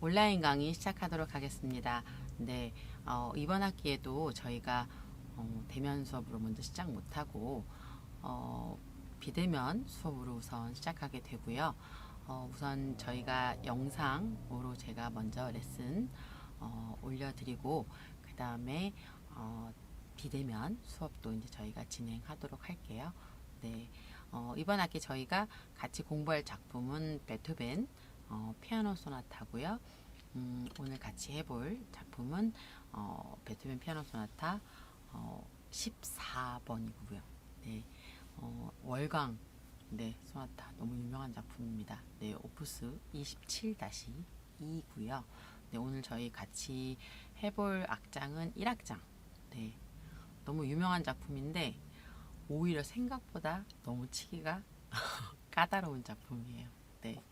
온라인 강의 시작하도록 하겠습니다. 네, 어, 이번 학기에도 저희가 어, 대면 수업으로 먼저 시작 못하고 어, 비대면 수업으로 우선 시작하게 되고요. 어, 우선 저희가 영상으로 제가 먼저 레슨 어, 올려드리고 그 다음에 어, 비대면 수업도 이제 저희가 진행하도록 할게요. 네, 어, 이번 학기 저희가 같이 공부할 작품은 베토벤 어, 피아노 소나타고요. 음, 오늘 같이 해볼 작품은 어, 베토벤 피아노 소나타 어, 14번이고요. 네, 어, 월광 네 소나타 너무 유명한 작품입니다. 네, 오프스 27-2고요. 네, 오늘 저희 같이 해볼 악장은 1악장. 네, 너무 유명한 작품인데 오히려 생각보다 너무 치기가 까다로운 작품이에요. 네.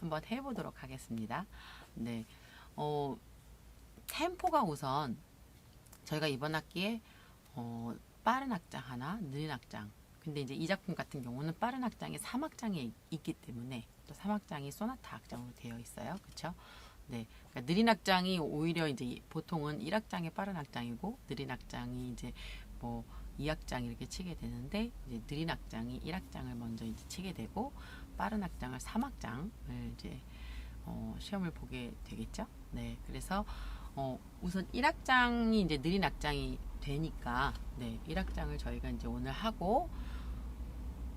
한번 해보도록 하겠습니다. 네. 어, 템포가 우선 저희가 이번 학기에 어, 빠른 악장 하나, 느린 악장. 근데 이제 이 작품 같은 경우는 빠른 악장이 3악장에 있기 때문에 또 3악장이 소나타 악장으로 되어 있어요. 그렇죠? 네. 그러니까 느린 악장이 오히려 이제 보통은 1악장이 빠른 악장이고 느린 악장이 이제 뭐 2악장 이렇게 치게 되는데 이제 느린 악장이 1악장을 먼저 이제 치게 되고 빠른 악장을 3악장을 이제 어, 시험을 보게 되겠죠. 네, 그래서 어, 우선 1악장이 이제 느린 악장이 되니까 네, 1악장을 저희가 이제 오늘 하고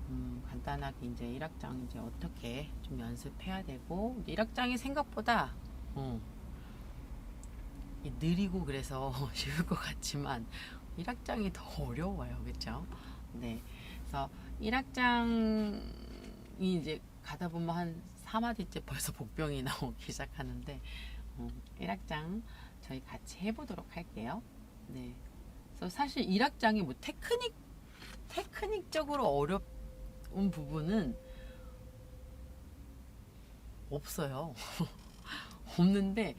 음, 간단하게 이제 1악장 이제 어떻게 좀 연습해야 되고 1악장이 생각보다 어, 이 느리고 그래서 쉬울 것 같지만 1악장이 더 어려워요. 그렇죠? 네. 그래서 1악장 이 이제 가다 보면 한 4마디째 벌써 복병이 나오기 시작하는데 어, 1악장 저희 같이 해보도록 할게요. 네. 그래서 사실 1악장이 뭐 테크닉 테크닉적으로 어려운 부분은 없어요. 없는데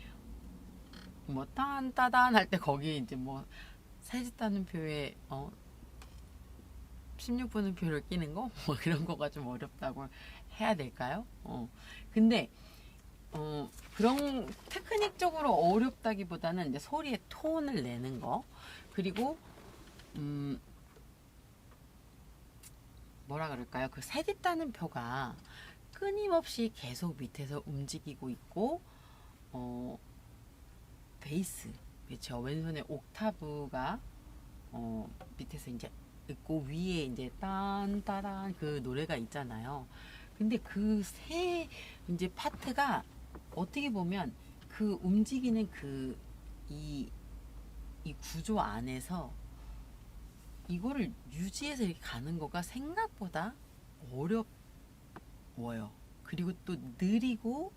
뭐 딴따단 할 때 거기 이제 뭐 세짓다는 표에 어 16분음표를 끼는 거? 뭐 그런 거가 좀 어렵다고 해야 될까요? 어. 근데 어, 그런 테크닉적으로 어렵다기보다는 이제 소리의 톤을 내는 거. 그리고 음 뭐라 그럴까요? 그 세딨다는 표가 끊임없이 계속 밑에서 움직이고 있고 어 베이스 그렇죠. 왼손에 옥타브가 어 밑에서 이제 있고 위에 이제 딴따란 그 노래가 있잖아요. 근데 그 세 이제 파트가 어떻게 보면 그 움직이는 그 이 이 구조 안에서 이거를 유지해서 이렇게 가는 거가 생각보다 어려워요. 그리고 또 느리고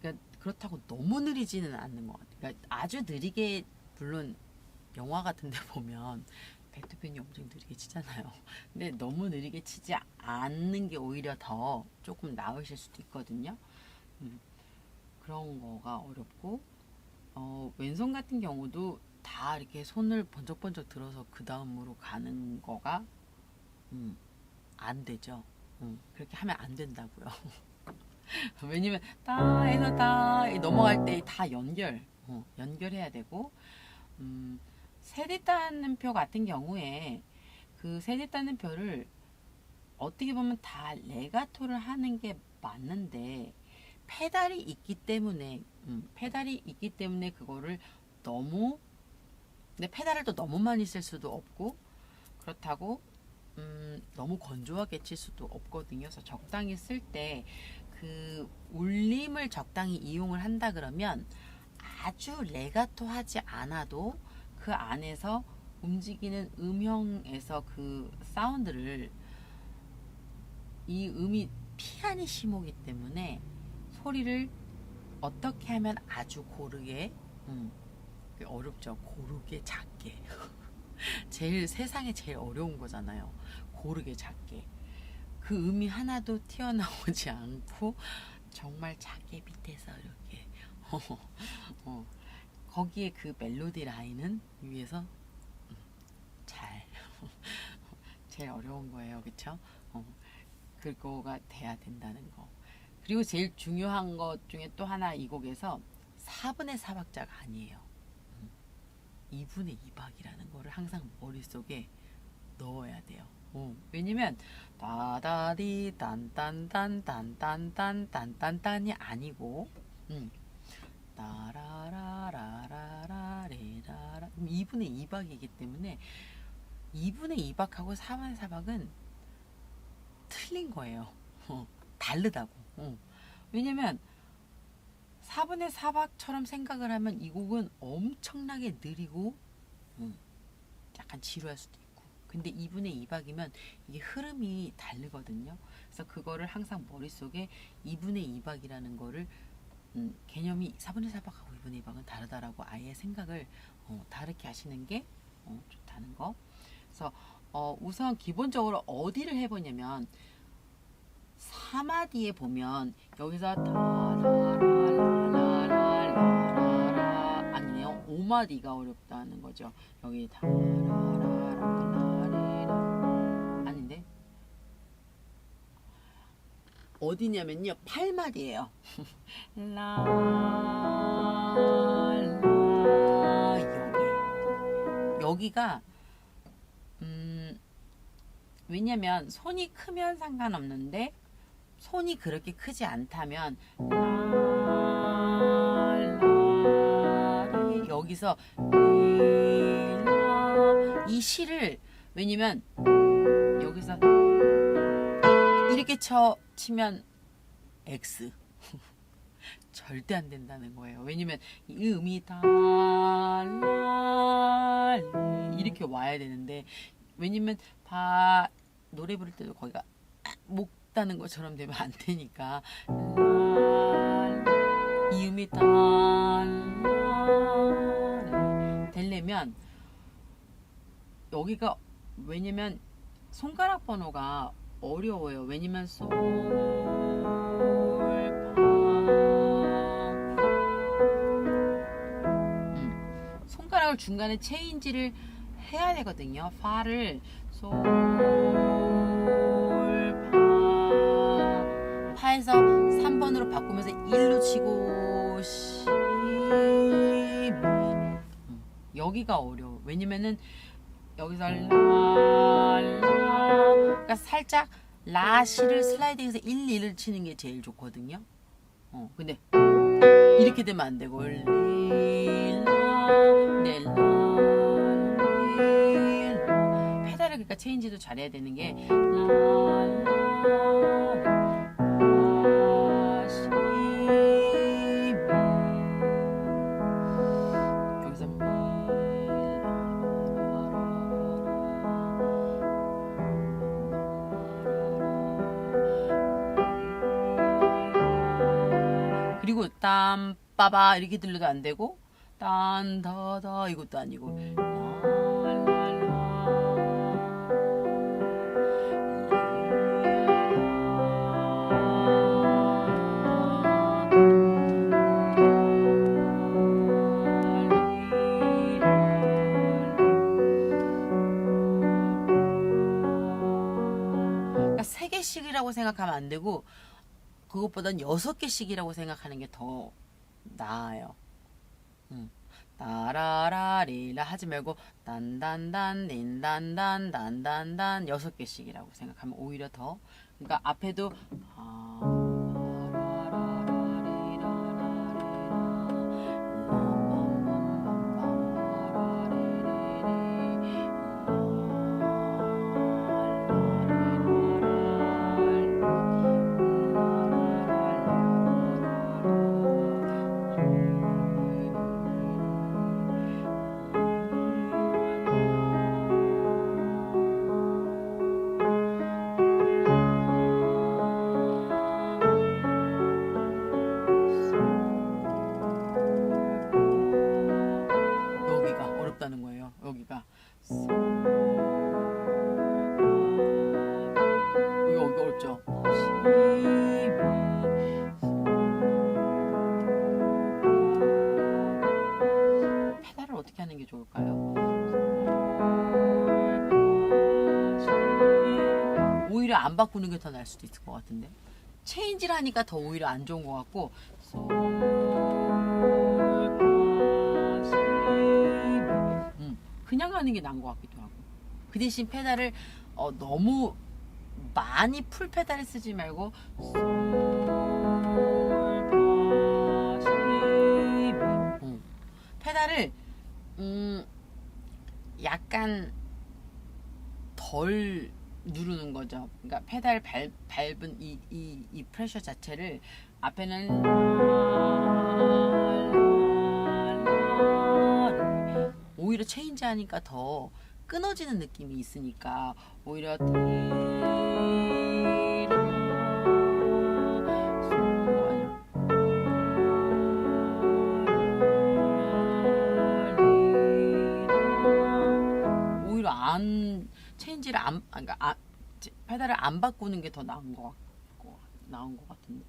그러니까 그렇다고 너무 느리지는 않는 것 같아요. 그러니까 아주 느리게 물론 영화 같은 데 보면 베토벤이 엄청 느리게 치잖아요. 근데 너무 느리게 치지 않는 게 오히려 더 조금 나으실 수도 있거든요. 음, 그런 거가 어렵고 어, 왼손 같은 경우도 다 이렇게 손을 번쩍번쩍 들어서 그 다음으로 가는 거가 음, 안 되죠. 음, 그렇게 하면 안 된다고요. 왜냐면 따 해서 따 넘어갈 때 다 연결 어, 연결해야 되고 음, 세디따는 표 같은 경우에 그 세디따는 표를 어떻게 보면 다 레가토를 하는 게 맞는데 페달이 있기 때문에 음, 페달이 있기 때문에 그거를 너무 근데 페달을 또 너무 많이 쓸 수도 없고 그렇다고 음, 너무 건조하게 칠 수도 없거든요. 그래서 적당히 쓸 때 그 울림을 적당히 이용을 한다 그러면 아주 레가토 하지 않아도 그 안에서 움직이는 음형에서 그 사운드를 이 음이 피아니시모기 때문에 소리를 어떻게 하면 아주 고르게 음, 어렵죠. 고르게 작게. 제일 세상에 제일 어려운 거잖아요. 고르게 작게. 그 음이 하나도 튀어나오지 않고 정말 작게 밑에서 이렇게. 어, 어. 거기에 그 멜로디 라인은 위에서 음, 잘 제일 어려운 거예요, 그렇죠? 어, 그거가 돼야 된다는 거. 그리고 제일 중요한 것 중에 또 하나 이 곡에서 4분의 4박자가 아니에요. 2분의 2박이라는 거를 항상 머릿속에 넣어야 돼요. 어, 왜냐면 따다디 딴딴딴 딴딴딴 딴딴딴이 아니고 음. 따라라라라라레라라 2분의 2박이기 때문에 2분의 2박하고 4분의 4박은 틀린 거예요. 어, 다르다고. 어. 왜냐면 4분의 4박처럼 생각을 하면 이 곡은 엄청나게 느리고 음, 약간 지루할 수도 있고 근데 2분의 2박이면 이게 흐름이 다르거든요 그래서 그거를 항상 머릿속에 2분의 2박이라는 거를 음, 개념이 4분의 4박하고 2분의 2박은 다르다라고 아예 생각을 어, 다르게 하시는 게 어, 좋다는 거 그래서 어, 우선 기본적으로 어디를 해보냐면 3마디에 보면 여기서 다라라라라라라 아니네요. 5마디가 어렵다는 거죠. 여기 다라라라라라 어디냐면요. 8마디예요. 라 라 여기 여기가 음 왜냐면 손이 크면 상관없는데 손이 그렇게 크지 않다면 여기서 이 시를 왜냐면 여기서 이렇게 쳐 치면 X 절대 안 된다는 거예요. 왜냐면 이 음이 달라리 이렇게 와야 되는데 왜냐면 바 노래 부를 때도 거기가 목 다는 것처럼 되면 안 되니까 이 음이 달라리 되려면 여기가 왜냐면 손가락 번호가 어려워요. 왜냐면 솔, 파. 음, 손가락을 중간에 체인지를 해야 되거든요. 파를 솔, 파. 파에서 3번으로 바꾸면서 1로 치고 시, 미. 음, 여기가 어려워. 왜냐면은 여기서 라, 라. 그러니까 살짝 라시를 슬라이딩해서 1, 2를 치는 게 제일 좋거든요. 어, 근데 이렇게 되면 안 되고 리, 라, 네, 라, 리, 라. 페달을 그러니까 체인지도 잘해야 되는 게 땀 빠바 이렇게 들려도 안 되고 딴 다 다 이것도 아니고. 그러니까 세 개씩이라고 생각하면 안 되고 그것보단 여섯 개씩이라고 생각하는 게 더 나아요. 음. 따라라리라 하지 말고 단단단 닌단단 단단단 여섯 개씩이라고 생각하면 오히려 더 그러니까 앞에도 아, 게 좋을까요? 오히려 안 바꾸는 게 더 나을 수도 있을 것 같은데. 체인지를 하니까 더 오히려 안 좋은 것 같고. 음, 그냥 하는 게 나은 것 같기도 하고 그 대신 페달을 어, 너무 많이 풀 페달을 쓰지 말고. 음, 페달을 음, 약간 덜 누르는 거죠. 그러니까 페달 밟, 밟은 이, 이, 이 프레셔 자체를 앞에는 오히려 체인지 하니까 더 끊어지는 느낌이 있으니까 오히려 아, 그러니까 아, 제- 페달을 안 바꾸는 게 더 나은 것 같고 나은 것 같은데.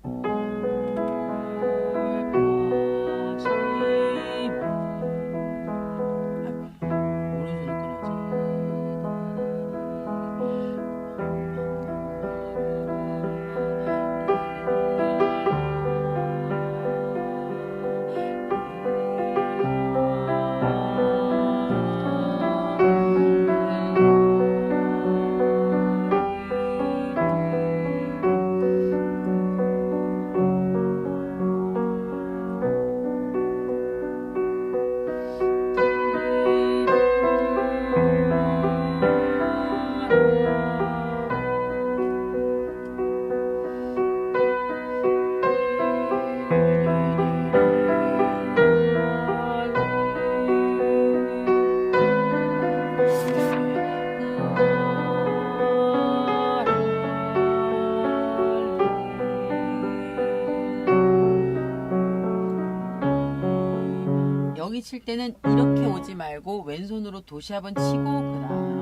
여기 칠 때는 이렇게 오지 말고 왼손으로 도시 한번 치고 그다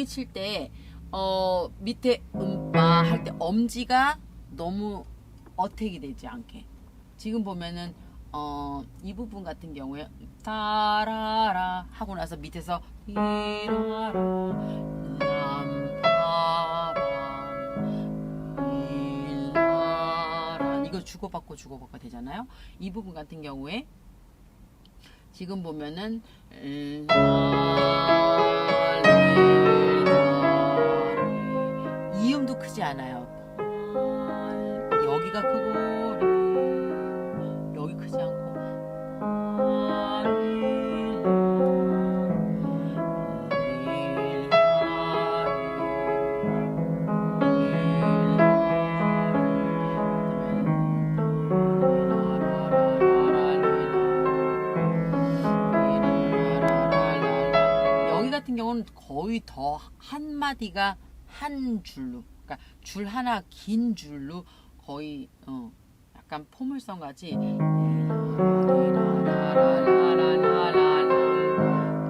여기 칠 때 어, 밑에 음빠 할때 엄지가 너무 어택이 되지 않게 지금 보면은 어, 이 부분 같은 경우에 따라라 하고 나서 밑에서 이라라 람파밤 일라라 이거 주고받고 주고받고 되잖아요. 이 부분 같은 경우에 지금 보면은 이음 않아요. 여기가 크고 여기 크지 않고 여기 같은 경우는 거의 더 한 마디가 한 줄로, 그러니까 줄 하나 긴 줄로 거의 어, 약간 포물선 같이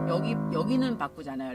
여기 여기는 바꾸잖아요.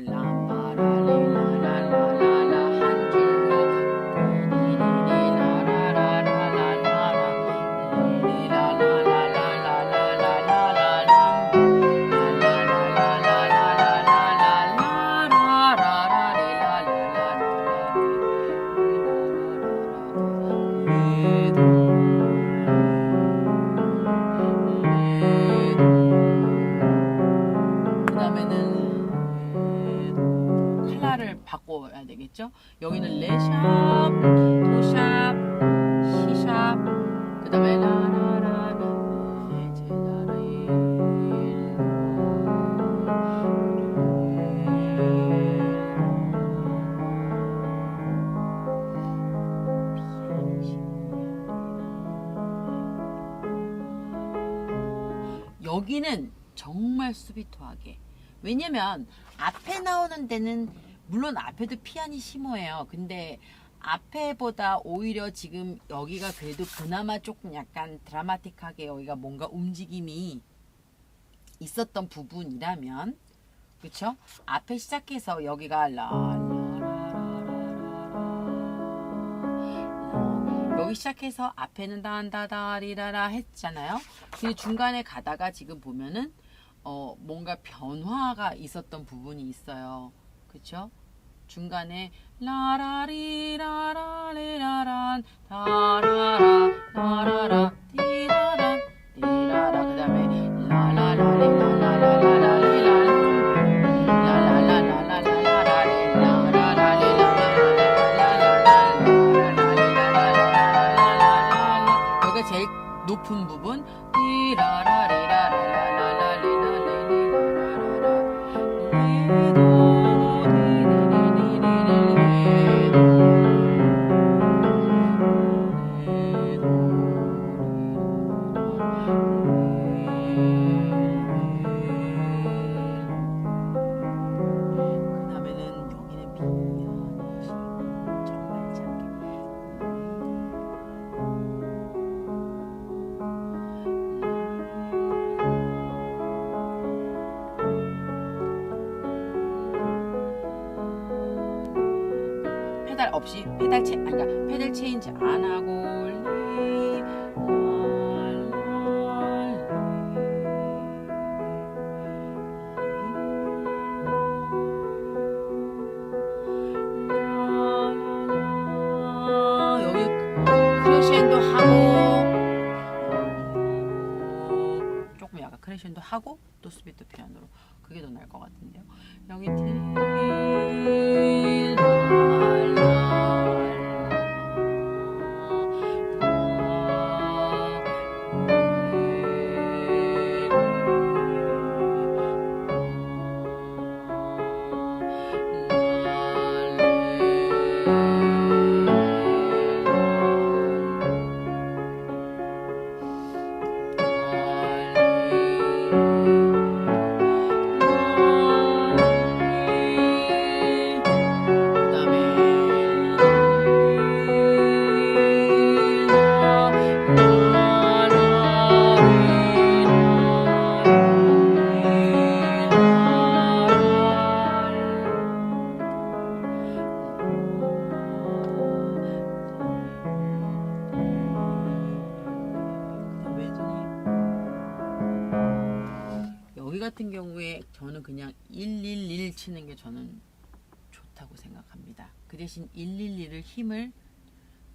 수비토하게. 왜냐면 앞에 나오는 데는 물론 앞에도 피아니시모예요. 근데 앞에보다 오히려 지금 여기가 그래도 그나마 조금 약간 드라마틱하게 여기가 뭔가 움직임이 있었던 부분이라면 그쵸? 앞에 시작해서 여기가 라라라라라라 여기 시작해서 앞에는 단다다리라라 했잖아요. 그 중간에 가다가 지금 보면은 어 뭔가 변화가 있었던 부분이 있어요. 그쵸? 중간에 라라리 라라리 라란 다라라 라라라 디라라 페달 없이 페달 체 그러니까 페달 체인지 안 하고 하고 하고 또 스피드 피아노로 그게 더 나을 것 같은데요. 여기 여 그 대신 111을 힘을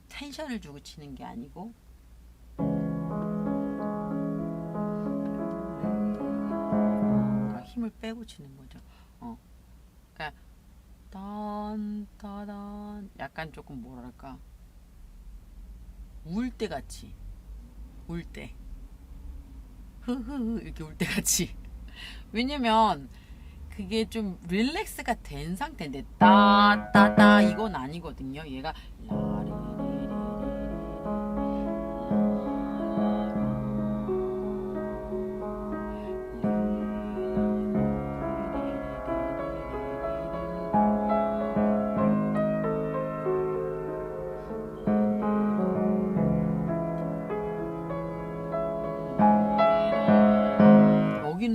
텐션을 주고 치는 게 아니고 그러니까 힘을 빼고 치는 거죠. 어. 그러니까 딴 따단 약간 조금 뭐랄까 울 때 같이 울 때. 흐흐흐 이렇게 울 때 같이. 왜냐면 그게 좀 릴렉스가 된 상태인데 따따따 이건 아니거든요. 얘가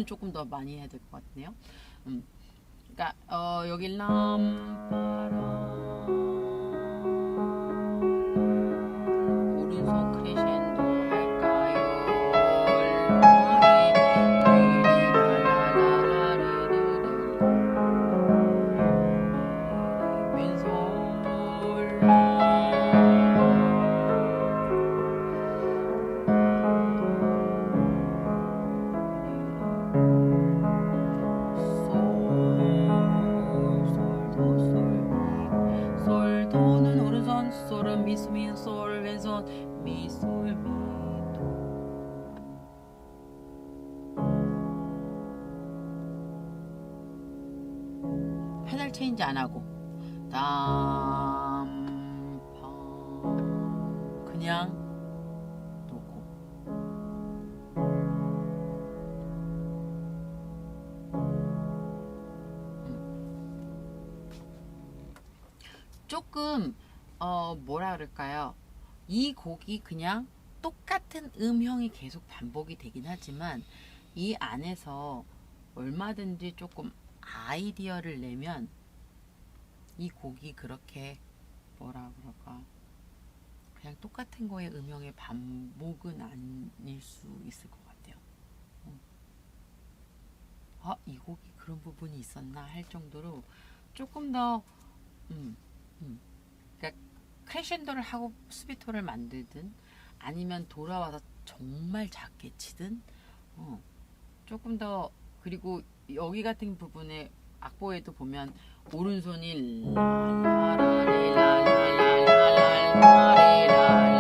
여기는 조금 더 많이 해야 될 것 같네요. 음. 그러니까 어, 여기 람파라 오른손 솔은 미소미 솔 왼손 미솔 미도. 페달 체인지 안 하고. 땀, 펑. 그냥 놓고. 음. 조금 어 뭐라 그럴까요? 이 곡이 그냥 똑같은 음형이 계속 반복이 되긴 하지만 이 안에서 얼마든지 조금 아이디어를 내면 이 곡이 그렇게 뭐라 그럴까 그냥 똑같은 거의 음형의 반복은 아닐 수 있을 것 같아요. 어. 아, 이 곡이 그런 부분이 있었나 할 정도로 조금 더 음, 음. 크레셴도를 하고 스비토를 만들든 아니면 돌아와서 정말 작게 치든 어, 조금 더 그리고 여기 같은 부분에 악보에도 보면 오른손이 그다음에는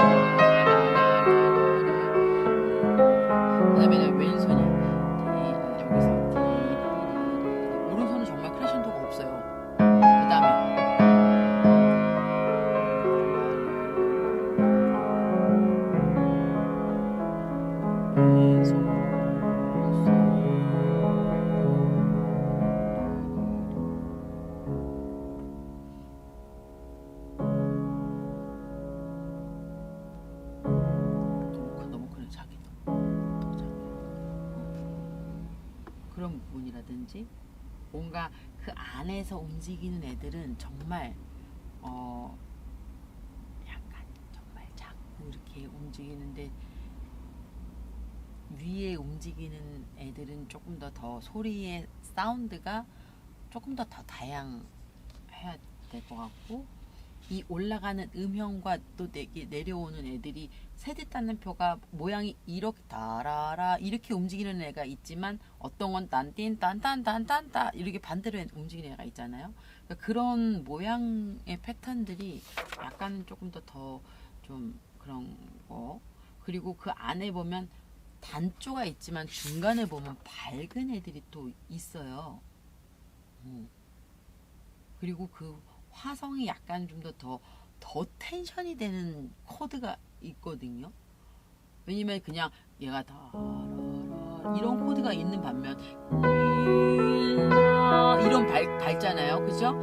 안에서 움직이는 애들은 정말 어 약간 정말 자꾸 이렇게 움직이는데 위에 움직이는 애들은 조금 더 더 소리의 사운드가 조금 더 더 다양해야 될 것 같고 이 올라가는 음형과 또 내, 내려오는 애들이 세대 따는 표가 모양이 이렇게 따라라 이렇게 움직이는 애가 있지만 어떤 건 딴띵 딴딴딴딴따 이렇게 반대로 움직이는 애가 있잖아요. 그러니까 그런 모양의 패턴들이 약간 조금 더 더 좀 그런 거 그리고 그 안에 보면 단조가 있지만 중간에 보면 밝은 애들이 또 있어요. 음. 그리고 그 화성이 약간 좀 더더 더 텐션이 되는 코드가 있거든요. 왜냐면 그냥 얘가 다라라 이런 코드가 있는 반면 이런 밝, 밝잖아요. 그죠?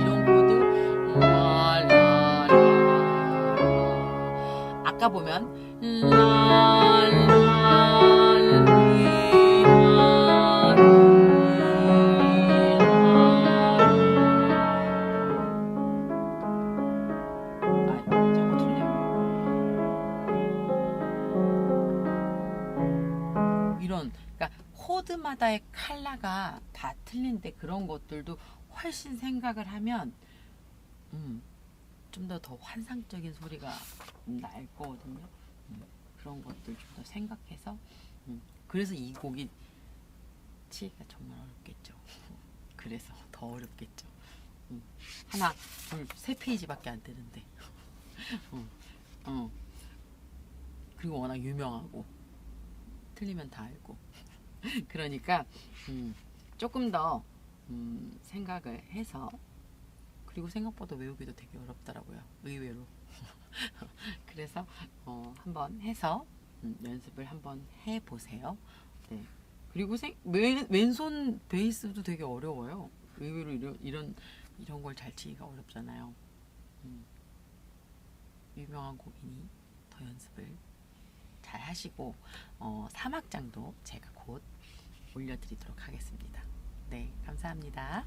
이런 코드 아까 보면 것들도 훨씬 생각을 하면 음, 좀 더 더 환상적인 소리가 날 거거든요. 음, 그런 것들 좀 더 생각해서 음, 그래서 이 곡이 치기가 정말 어렵겠죠. 그래서 더 어렵겠죠. 음, 하나, 둘, 세 페이지밖에 안 되는데. 어, 어. 그리고 워낙 유명하고 틀리면 다 알고. 그러니까 음, 조금 더 음, 생각을 해서 그리고 생각보다 외우기도 되게 어렵더라고요. 의외로. 그래서 어, 한번 해서 음, 연습을 한번 해 보세요. 네. 그리고 생, 왼, 왼손 베이스도 되게 어려워요. 의외로 이런 이런 이런 걸 잘 치기가 어렵잖아요. 음. 유명한 곡이니 더 연습을 잘 하시고 어, 사막장도 제가 곧 올려드리도록 하겠습니다. 네, 감사합니다.